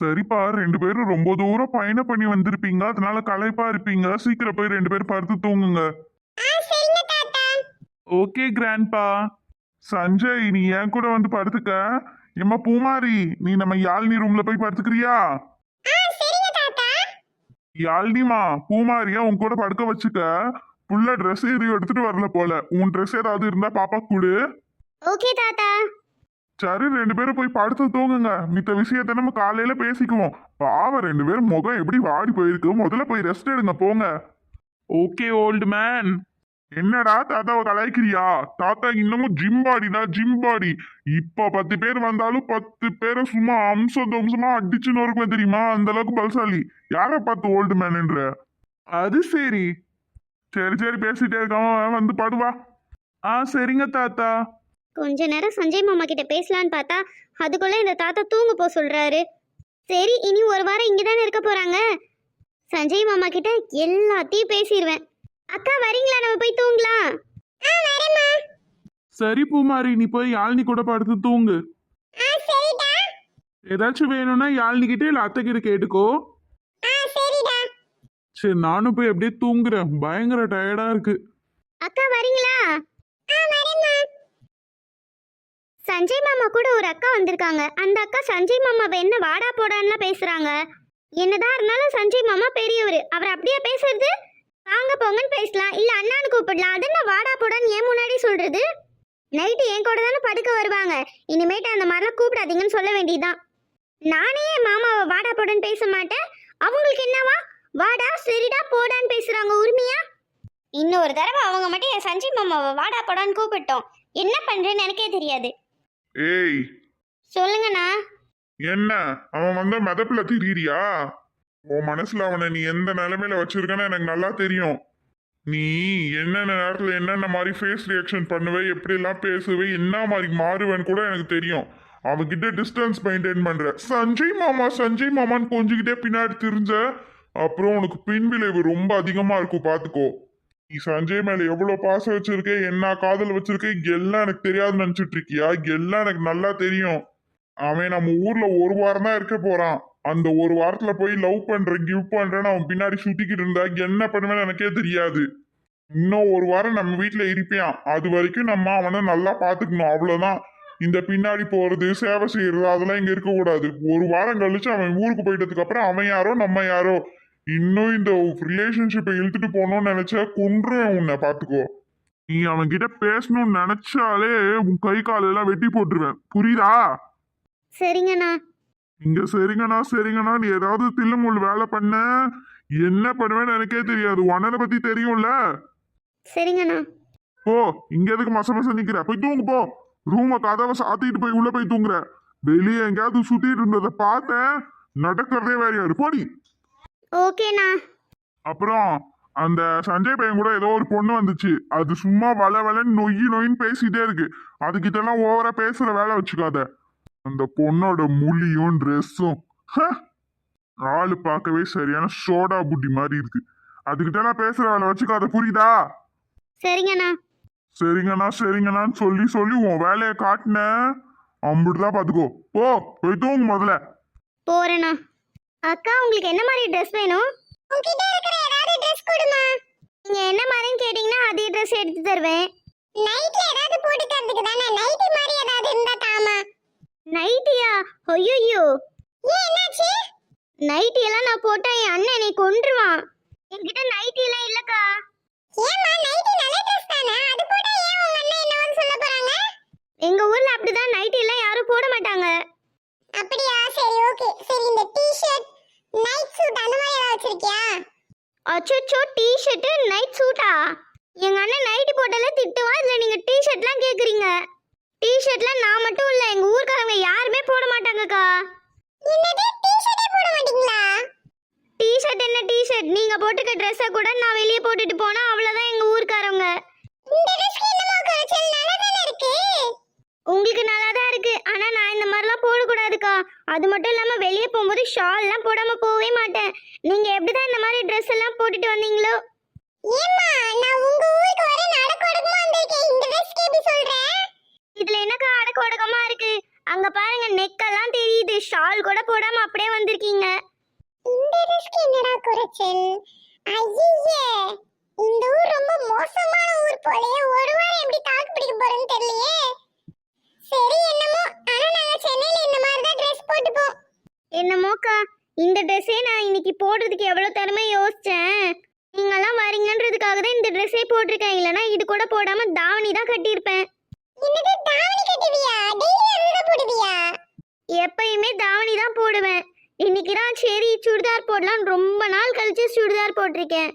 சரிப்பா ரெண்டு பேரும் ரொம்ப தூரம் பயணம் பண்ணி வந்திருப்பீங்க. அதனால களைப்பா இருப்பீங்க. சீக்கிரம் போய் ரெண்டு பேரும் படுத்து தூங்குங்க. Okay grandpa. சஞ்சய் நீ என் கூட வந்து படுத்துக்க. எம்மா பூமாரி நீ நம்ம யாழ்னி ரூம்ல போய் படுத்துக்கிறியா? யாழ்னிமா பூமாரியா உன் கூட படுக்க வச்சுக்க. புள்ள ட்ரெஸ் எதுவும் எடுத்துட்டு வரல போல. உன் ட்ரெஸ் ஏதாவது இருந்தா பாப்பா கொடு. ஓகே தாத்தா. சரி ரெண்டு பேரும் போய் படுத்து தூங்குங்க. மித்த விஷயத்த நம்ம காலையில பேசிக்குவோம். பாவம் ரெண்டு பேரும் முகம் எப்படி வாடி போயிருக்கு? முதல்ல போய் ரெஸ்ட் எடுங்க போங்க. ஓகே ஓல்டு மேன் என்னடா தாத்தாவை கலாய்க்கிறியா? தாத்தா இன்னமும் ஜிம் பாடி தான் ஜிம் பாடி இப்ப பத்து பேர் வந்தாலும் பத்து பேரை சும்மா அம்சம் தம்சமா அடிச்சு நொறுக்குவேன் தெரியுமா? அந்த அளவுக்கு பல்சாலி. யாரை பார்த்து ஓல்டு மேன்ன்ற அது சரி. சரி சரி பேசிட்டே இருக்காம வந்து படுவா. ஆ சரிங்க தாத்தா. கொஞ்ச நேரம் சஞ்சய் மாமா கிட்ட பேசலான்னு பார்த்தா அதுக்குள்ள இந்த தாத்தா தூங்க போ சொல்றாரு. சரி இனி ஒரு வாரம் இங்க தானே இருக்க போறாங்க? சஞ்சய் மாமா கிட்ட எல்லாத்தையும் பேசிடுவேன் அக்கா வரீங்களா? நம்ம போய் தூங்கலாம். ஆ வரேம்மா. சரி பூமாரி நீ போய் யாழ்னி கூட படுத்து தூங்கு. ஆ சரிடா. ஏதாச்சும் வேணும்னா யாழ்னிக்கிட்டே இல்லை அத்தைக்கிட்ட கேட்டுக்கோ. ஆ சரிடா. சரி நானும் போய் அப்படியே தூங்குறேன். பயங்கர டயர்டா இருக்கு. அக்கா வரீங்களா? ஆ வரேம்மா. சஞ்சய் மாமா கூட ஒரு அக்கா வந்திருக்காங்க. அந்த அக்கா சஞ்சய் மாமாவை என்ன வாடா போடான்னு பேசுறாங்க. என்னதான் இருந்தாலும் சஞ்சய் மாமா பெரியவர். அவர் அப்படியே பேசுறது? வாங்க போங்கன்னு பேசலாம். இல்ல அண்ணான்னு கூப்பிடலாம். அது என்ன வாடா போடான்னு ஏன் முன்னாடி சொல்றது? நைட்டு என் கூட தானே படுக்க வருவாங்க. இனிமேட்டு அந்த மாதிரிலாம் கூப்பிடாதீங்கன்னு சொல்ல வேண்டியதுதான். நானே என் மாமாவை வாடா போடான்னு பேச மாட்டேன். அவங்களுக்கு என்னவா? வாடா சரிடா போடான்னு பேசுறாங்க. உரிமையா? இன்னொரு தடவை அவங்க மட்டும் என் சஞ்சய் மாமாவை வாடா போடான்னு கூப்பிட்டோம். என்ன பண்றேன்னு எனக்கே தெரியாது. ஏய். சொல்லுங்கண்ணா. என்ன? அவன் வந்த மதப்புல திரியிறியா? உன் மனசுல அவனை நீ எந்த நிலைமையில வச்சிருக்கன்னு எனக்கு நல்லா தெரியும். நீ என்னென்ன நேரத்துல என்னென்ன மாதிரி ஃபேஸ் ரியாக்ஷன் பண்ணுவே எப்படிலாம் பேசுவே என்ன மாதிரி மாறுவேன்னு கூட எனக்கு தெரியும். அவன்கிட்ட டிஸ்டன்ஸ் மெயின்டைன் பண்ற. சஞ்சய் மாமா சஞ்சய் மாமான்னு கொஞ்சிக்கிட்டே பின்னாடி திரிஞ்ச அப்புறம் உனக்கு பின்விளைவு ரொம்ப அதிகமா இருக்கும் பாத்துக்கோ. நீ சஞ்சய் மேல எவ்வளவு பாசம் வச்சிருக்க என்ன காதல் வச்சிருக்க எல்லாம் எனக்கு தெரியாதுன்னு நினைச்சிட்டு இருக்கியா? எல்லாம் எனக்கு நல்லா தெரியும். அவன் நம்ம ஊர்ல ஒரு வாரம் தான் இருக்க போறான். அந்த ஒரு வாரத்துல போய் லவ் பண்றேன் கிவ் பண்றேன்னு அவன் பின்னாடி சுட்டிக்கிட்டு இருந்தா என்ன பண்ணுவேன்னு எனக்கே தெரியாது. இன்னும் ஒரு வாரம் நம்ம வீட்டுல இருப்பியான் அது வரைக்கும் நம்ம அவனை நல்லா பாத்துக்கணும் அவ்வளவுதான். இந்த பின்னாடி போறது சேவை செய்யறது அதெல்லாம் இங்க இருக்க கூடாது ஒரு வாரம் கழிச்சு அவன் ஊருக்கு போயிட்டதுக்கு அப்புறம் அவன் யாரோ நம்ம யாரோ இன்னும் இந்த ரிலேஷன்ஷிப்பை இழுத்துட்டு போகணும்னு நினைச்சா கொன்றுவேன் உன்னை பாத்துக்கோ. நீ அவன் கிட்ட பேசணும்னு நினைச்சாலே உன் கை காலெல்லாம் வெட்டி போட்டுருவேன். புரியுதா? சரிங்கண்ணா. இங்க சரிங்கண்ணா சரிங்கண்ணா. நீ ஏதாவது தில்லுமுள் வேலை பண்ண. என்ன பண்ணுவேன்னு எனக்கே தெரியாது. உன்னனை பத்தி தெரியும்ல? சரிங்கண்ணா. போ இங்க எதுக்கு மச மச நிக்கிற? போய் தூங்கு போ. ரூம கதவை சாத்திட்டு போய் உள்ள போய் தூங்குற. வெளியே எங்கேயாவது சுத்திட்டு இருந்ததை பார்த்தேன். நடக்கிறதே வேற யாரு. போடி. ஓகேண்ணா. அப்புறம் அந்த சஞ்சய் பையன் கூட ஏதோ ஒரு பொண்ணு வந்துச்சு. அது சும்மா வள வளன்னு நொய்யி நொயின்னு பேசிட்டே இருக்கு. அதுக்கிட்டலாம் ஓவரா பேசுற வேலை வச்சுக்காத. அந்த பொண்ணோட மொழியும் ட்ரெஸ்ஸும் ஆளு பார்க்கவே சரியான சோடா புட்டி மாதிரி இருக்கு. அதுக்கிட்டலாம் பேசுற வேலை வச்சுக்காத புரியுதா? சரிங்கண்ணா. சரிங்கண்ணா சரிங்கண்ணான்னு சொல்லி சொல்லி உன் வேலையை காட்டின அம்பிட்டுதான் பாத்துக்கோ. போ போய் தூங்கு முதல்ல. போறேண்ணா. அக்கா உங்களுக்கு என்ன மாதிரி ட்ரெஸ் வேணும்? உங்ககிட்ட இருக்கிற ஏதாவது ட்ரெஸ் கொடுமா. நீங்க என்ன மாதிரின்னு கேட்டீங்கன்னா அதே ட்ரெஸ் எடுத்து தருவேன். நைட்ல ஏதாவது போட்டு தரதுக்கு தானே? நைட்டி மாதிரி ஏதாவது இருந்தா தாமா? நைட்டியா ஐயோ ஏன் என்னாச்சு? நைட்டி எல்லாம் நான் போட்டா என் அண்ணன் என்னை கொன்றுவான். என்கிட்ட நைட்டி எல்லாம் இல்லக்கா. ஏமா நைட்டி நல்ல ட்ரெஸ் தானே அது போட்டா ஏன் உங்க அண்ணன் என்ன வந்து சொல்ல போறாங்க எங்க ஊர்ல அப்படிதான் நைட்டி எல்லாம் யாரும் போட மாட்டாங்க அப்படியா சரி ஓகே சரி இந்த டி-ஷர்ட் நைட் சூட் அந்த மாதிரி ஏதாவது வச்சிருக்கியா அச்சோ டி-ஷர்ட் சூட்டா எங்க அண்ணன் நைட்டி போட்டால திட்டுவா இதுல நீங்க டி-ஷர்ட்லாம் கேக்குறீங்க. டி-ஷர்ட்லாம் நான் மட்டும் இல்ல எங்க ஊர்க்காரங்க யாருமே போட மாட்டாங்கக்கா. என்னது? போட மாட்டீங்களா? டி-ஷர்ட் என்ன டி-ஷர்ட் நீங்க போட்டுக்க ட்ரெஸ்ஸை கூட நான் வெளியே போட்டுட்டு போனா அவ்வளவுதான் எங்க ஊர்க்காரங்க இந்த நல்லா தானே இருக்கு. உங்களுக்கு நல்லா தான் இருக்கு. ஆனா நான் இந்த மாதிரிலாம் போடக்கூடாதுக்கா. அது மட்டும் இல்லாம வெளியே போகும்போது ஷால்லாம் போடாம போகவே மாட்டேன். நீங்க எப்படிதான் இந்த மாதிரி ட்ரெஸ் எல்லாம் போட்டுட்டு வந்தீங்களோ இதுல என்னக்கா அடக்க ஒடுக்கமா இருக்கு? அங்க பாருங்க நெக்கெல்லாம் தெரியுது. ஷால் கூட போடாம அப்படியே வந்திருக்கீங்க. இந்த ரிஸ்க் என்னடா குறைச்சல்? ஐயே இந்த ஊர் ரொம்ப மோசமான ஊர் போலயே. ஒரு வாரம் எப்படி தாக்கு பிடிக்க போறேன்னு தெரியலையே. சரி என்னமோ. ஆனா நாங்க சென்னையில இந்த மாதிரி தான் ட்ரெஸ் போட்டுப்போம். என்னமோக்கா இந்த ட்ரெஸ்ஸே நான் இன்னைக்கு போடுறதுக்கு எவ்வளவு திறமை யோசிச்சேன். நீங்கெல்லாம் வரீங்கன்றதுக்காக தான் இந்த ட்ரெஸ்ஸே போட்டிருக்கேன். இல்லனா இது கூட போடாம தாவணி தான் கட்டியிருப்பேன். என்னது தாவணி கட்டுவியா? டெய்லி அதுதான் போடுவியா? எப்பயுமே தாவணி தான் போடுவேன். இன்னைக்கு தான் சரி சுடிதார் போடலாம் ரொம்ப நாள் கழிச்சு சுடிதார் போட்டிருக்கேன்.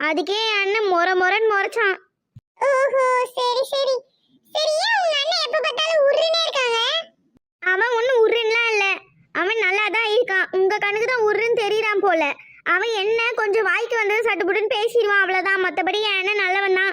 அதுக்கே என் அண்ணன் மொர மொரன்னு முறைச்சான். ஓஹோ சரி சரி. சரி ஏன் உங்க அண்ணன் எப்ப பார்த்தாலும் உருன்னே இருக்காங்க? அவன் ஒன்றும் உருன்னுலாம் இல்லை. அவன் நல்லா தான் இருக்கான். உங்க கணக்கு தான் உருன்னு தெரியறான் போல. அவன் என்ன கொஞ்சம் வாய்க்கு வந்தது சட்டுப்புட்டுன்னு பேசிடுவான் அவ்வளோதான் மற்றபடி என்ன அண்ணன் நல்லவன் தான்.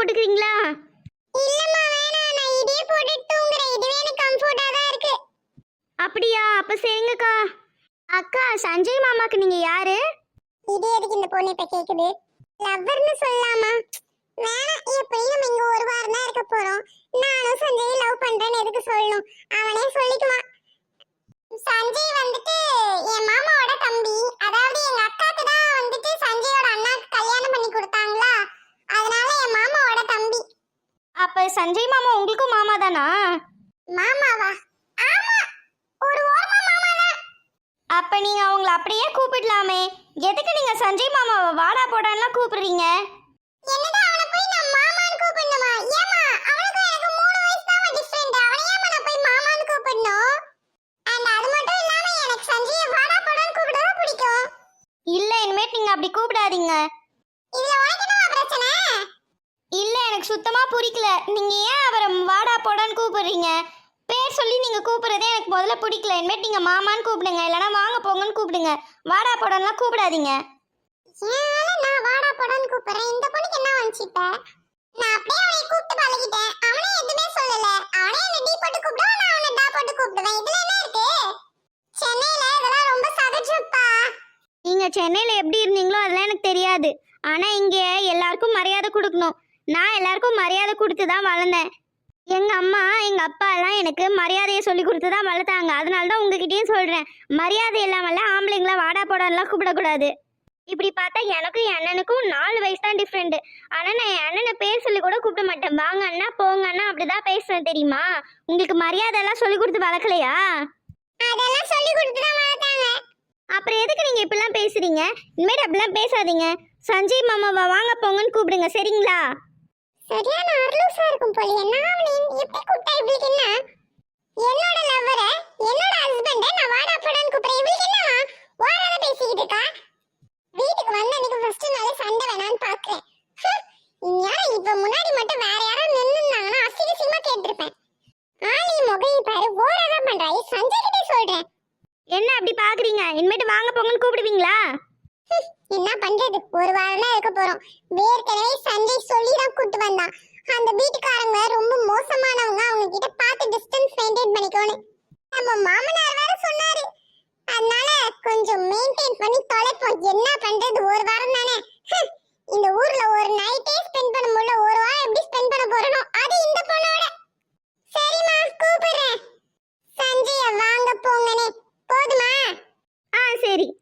போட்டுக்கிறீங்களா? இல்லம்மா வேணாம். நான் இதே போட்டு தூங்குறேன். இதுவே எனக்கு கம்ஃபர்ட்டா தான் இருக்கு. அப்படியா? அப்ப சரிங்கக்கா அக்கா சஞ்சய் மாமாக்கு நீங்க யாரு? இது எதுக்கு இந்த பொண்ணு இப்ப கேக்குது? லவ்வர்னு சொல்லலாமா வேணாம். எப்படியும் நம்ம இங்க ஒரு வாரம் தான் இருக்க போறோம் நானும் சஞ்சய் லவ் பண்றேன்னு எதுக்கு சொல்லணும் அவனே சொல்லிக்குவான் சஞ்சய் வந்துட்டு என் மாமாவோட தம்பி அதாவது எங்க அக்காக்கு தான் வந்துட்டு சஞ்சயோட அண்ணாக்கு கல்யாணம் பண்ணி கொடுத்தாங்களா அதனால என் மாமாவோட தம்பி அப்ப சஞ்சய் மாமா உங்களுக்கும் மாமா தானா மாமாவா ஆமா ஒரு ஓரமா மாமா தான் அப்ப நீங்க அவங்கள அப்படியே கூப்பிடலாமே. எதுக்கு நீங்க சஞ்சய் மாமாவை வாடா போடான்லாம் கூப்பிடுறீங்க? இல்ல இனிமேட் நீங்க அப்படி கூப்பிடாதீங்க. இதுல உனக்கு என்ன பிரச்சனை? இல்ல எனக்கு சுத்தமா பிடிக்கல நீங்க ஏன் அவரை வாடா போடான்னு கூப்பிடுறீங்க? பேர் சொல்லி நீங்க கூப்பிடுறதே எனக்கு முதல்ல பிடிக்கல. இனிமேட் நீங்க மாமான்னு கூப்பிடுங்க. இல்லனா வாங்க போங்கன்னு கூப்பிடுங்க. வாடா போடான்லாம் கூப்பிடாதீங்க. நான் வாடா போடான்னு கூப்பிடுறேன். இந்த பொண்ணுக்கு என்ன வந்துச்சு இப்ப? நான் அப்படியே அவனை கூப்பிட்டு பழகிட்டேன். அவனே எதுவுமே சொல்லல. அவனே என்ன டீ போட்டு கூப்பிடுவான் நான் அவனை டா போட்டு கூப்பிடுவேன். இதுல என்ன இருக்கு? சென்னையில இதெல்லாம் ரொம்ப சகஜம்ப்பா. நீங்க சென்னையில எப்படி இருந்தீங்களோ அதெல்லாம் எனக்கு தெரியாது. ஆனா இங்க எல்லாருக்கும் மரியாதை கொடுக்கணும். நான் எல்லாருக்கும் மரியாதை கொடுத்து தான் வளர்ந்தேன். எங்க அம்மா எங்க அப்பா எல்லாம் எனக்கு மரியாதையை சொல்லி கொடுத்து தான் வளர்த்தாங்க. அதனால தான் உங்ககிட்டயும் சொல்றேன். மரியாதை இல்லாமல ஆம்பளைங்கள வாடா போடான்லாம் கூப்பிடக்கூடாது. இப்படி பார்த்தா எனக்கும் என் அண்ணனுக்கும் நாலு வயசு தான் டிஃப்ரெண்ட் ஆனா நான் என் அண்ணனை பேர் சொல்லி கூட கூப்பிட மாட்டேன். வாங்க அண்ணா போங்க அண்ணா அப்படிதான் பேசுவேன் தெரியுமா? உங்களுக்கு மரியாதை எல்லாம் சொல்லி கொடுத்து வளர்க்கலையா? அதெல்லாம் சொல்லி கொடுத்து தான் வளர்த்தாங்க. அப்புறம் எதுக்கு நீங்க இப்படிலாம் பேசுறீங்க? இனிமேல் அப்படிலாம் பேசாதீங்க. சஞ்சய் மாமாவை வாங்க போங்கன்னு கூப்பிடுங்க சரிங்களா? சரியான அருளூசா இருக்கும் போல அவனை எப்படி கூப்பிட்டா இவளுக்கு என்ன என்னோட லவ்வரை என்னோட ஹஸ்பண்ட நான் வாடா போடான்னு கூப்பிடுறேன். இவளுக்கு என்னவா ஓராத பேசிக்கிட்டு இருக்கா? வீட்டுக்கு வந்த அன்னைக்கு ஃபர்ஸ்ட் நாளே சண்டை வேணான்னு பாக்குறேன். யாரும் இப்ப முன்னாடி மட்டும் வேற யாரும் நின்னுந்தாங்கன்னா அசிங்க சிமா கேட்டிருப்பேன். ஆளி முகையை பாரு ஓராதான் பண்றாய் சஞ்சய் கிட்டே சொல்றேன். என்ன அப்படி பாக்குறீங்க? இனிமேட்டு வாங்க போங்கன்னு கூப்பிடுவீங்களா? என்ன பண்றது? ஒரு வாரம் தான் இருக்க போறோம். ஏற்கனவே சஞ்சய் சொல்லி தான் கூட்டு வந்தான். அந்த வீட்டுக்காரங்க ரொம்ப மோசமானவங்க. அவங்க கிட்ட பார்த்து டிஸ்டன்ஸ் மெயின்டைன் பண்ணிக்கோணும் நம்ம மாமனார் வேற சொன்னாரு. அதனால கொஞ்சம் மெயின்டைன் பண்ணி தொலைப்போம். என்ன பண்றது? ஒரு வாரம் தானே. இந்த ஊர்ல ஒரு நைட்டே ஸ்பெண்ட் பண்ண முடியல. ஒரு வாரம் எப்படி ஸ்பெண்ட் பண்ண போறனோ அது இந்த பொண்ணோட. சரிம்மா கூப்பிடுறேன். சஞ்சய வாங்க போங்கனே போதுமா? ஆ சரி.